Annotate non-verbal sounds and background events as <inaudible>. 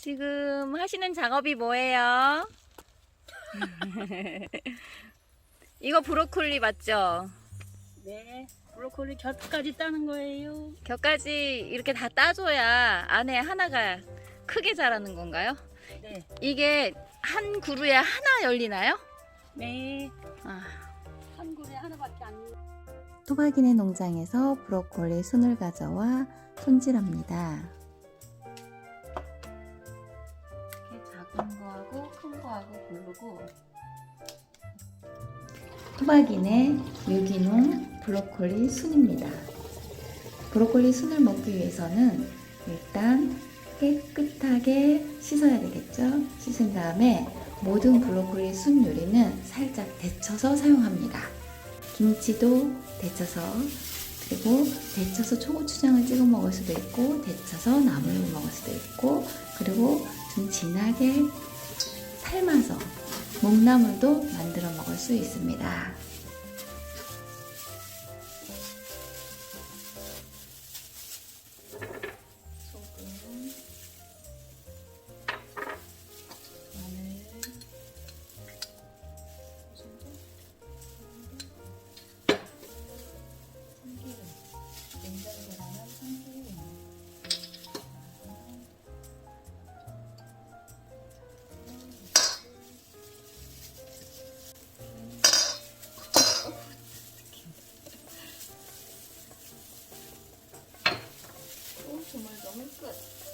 지금 하시는 작업이 뭐예요? <laughs> 이거 브로콜리 맞죠? 네, 브로콜리 곁까지 따는 거예요. 곁까지 이렇게 다 따줘야 안에 하나가 크게 자라는 건가요? 네, 이게 한 그루에 하나 열리나요? 네. 아, 한 그루에 하나밖에 안. 토박이네 농장에서 브로콜리 순을 가져와 손질합니다. 큰 거하고 고르고 토박이네 유기농 브로콜리 순입니다. 브로콜리 순을 먹기 위해서는 일단 깨끗하게 씻어야 되겠죠? 씻은 다음에 모든 브로콜리 순 요리는 살짝 데쳐서 사용합니다. 김치도 데쳐서 그리고 데쳐서 초고추장을 찍어 먹을 수도 있고 데쳐서 나물로 먹을 수도 있고 그리고 좀 진하게 삶아서 묵나물도 만들어 먹을 수 있습니다. so many.